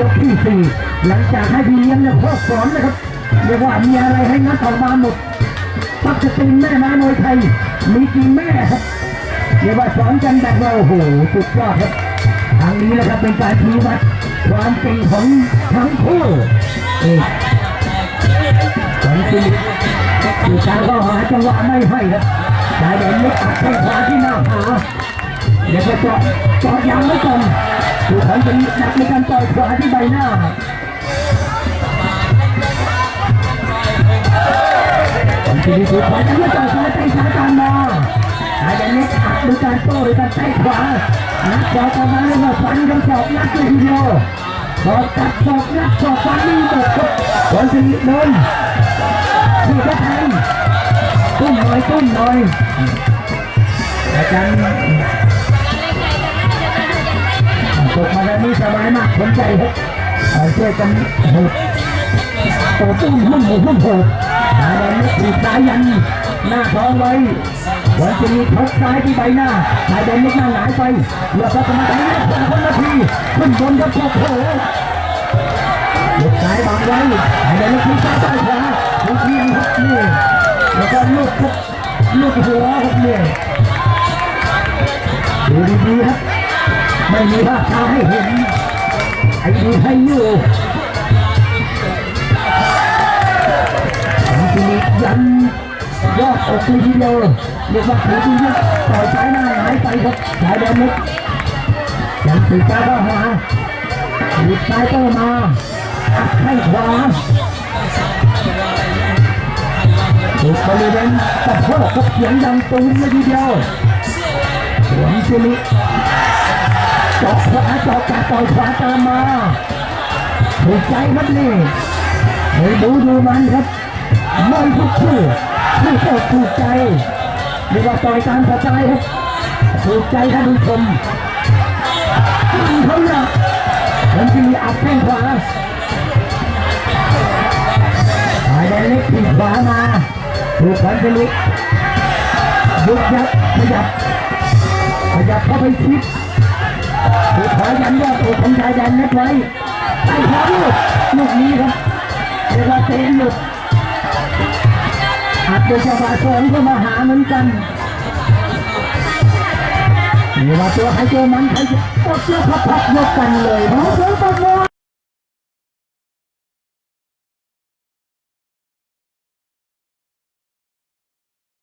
ยกที่สี่หลังจากให้พี่เลี้ยงเนี่ยพ่อสอนนะครับเรียกว่ามีอะไรให้นัดออกมาหมดปักสตินแม่ไม้มวยไทยมีจริงแม่ครับเรียกว่าสอนกันแบบว่าโอ้โหสุดยอดครับทางนี้แหละครับเป็นการชี้วัดความเก่งของทั้งคู่เอกสองสี่อยู่การก็หาจังหวะไม่ให้ครับชายแดนเล็กอัดแข้งขวาที่หน้าขาเดี๋ยวจะเจาะเจาะยางไว้ก่อน ดูขันเป็นหนักในการต่อยขวาที่ใบหน้าผมจะมีสุดขวาจะไม่ต่อยซ้ายเตะซ้ายตามมาอาจจะเน็ตอัดด้วยการโต้ด้วยการเตะขวานักขวาตามมาเรียกว่าฟันกันสอบนัดเลยทีเดียวสอบกัดสอบนัดสอบฟันนี่หมดครับคนจะเดินที่กระแทงตุ้มหน่อยตุ้มหน่อยอาจารย์ น่ายมากสนใจครับเอกันหุบโอ้ตุ้มหุ่มหุบหุ่มหุบหาแดงนี่ถีบซ้ายยันหน้าท้องไว้วันจะมีทกซ้ายที่ใบหน้าชายแดงนี่หน้าหงายไปเลือกก็จะมาได้สามคนนาทีขึ้นบนครับโอ้โหลูกซ้ายบังไว้ชายแดงนี่ถีบซ้ายใต้ขวาลูกเอียงครับนี่แล้วก็ลูกลูกหัวครับเนี่ยดูดีๆครับไม่มีภาพช้าให้เห็น ไอ้ดูให้อยู่องทีนี้ยันยอดอกเลยทีเดียวเรียกว่าถือทีเดียวต่อยซ้ายหน้าหายไปครับสายแดนเล็กยังตีจ้าก็มาหยุดซ้ายก็มาอัดให้ขวาถูกบริเวณตะโพกกับเสียงดังตูมเลยทีเดียวหวงทีนี้เจาะขวาเจาะกาต่อยขวาตามมาถูกใจครับนี่เฮ้ยดูดูมันครับไม่ทุกคู่ไม่ตกถูกใจเรียกว่าต่อยตามสไตล์ครับถูกใจท่านผู้ชมตั้งเขาหนักผมจะมีอัดแข้งขวาหายแดงเล็กถีบขวามาถูกขันสลิกยุบยับขยับขยับเข้าไปชิด ถูกขอยันยอดอกของชายแดนเน็กไว้ไอ้ขอลูกลูกนี้ครับเรียกว่าเตะหลุดอาจจะจังหวะสองก็มาหาเหมือนกันนี่ว่าตัวใครเจอมันใครจะตบเจ้าพับพับยกกันเลยขอเสียงปรบมือ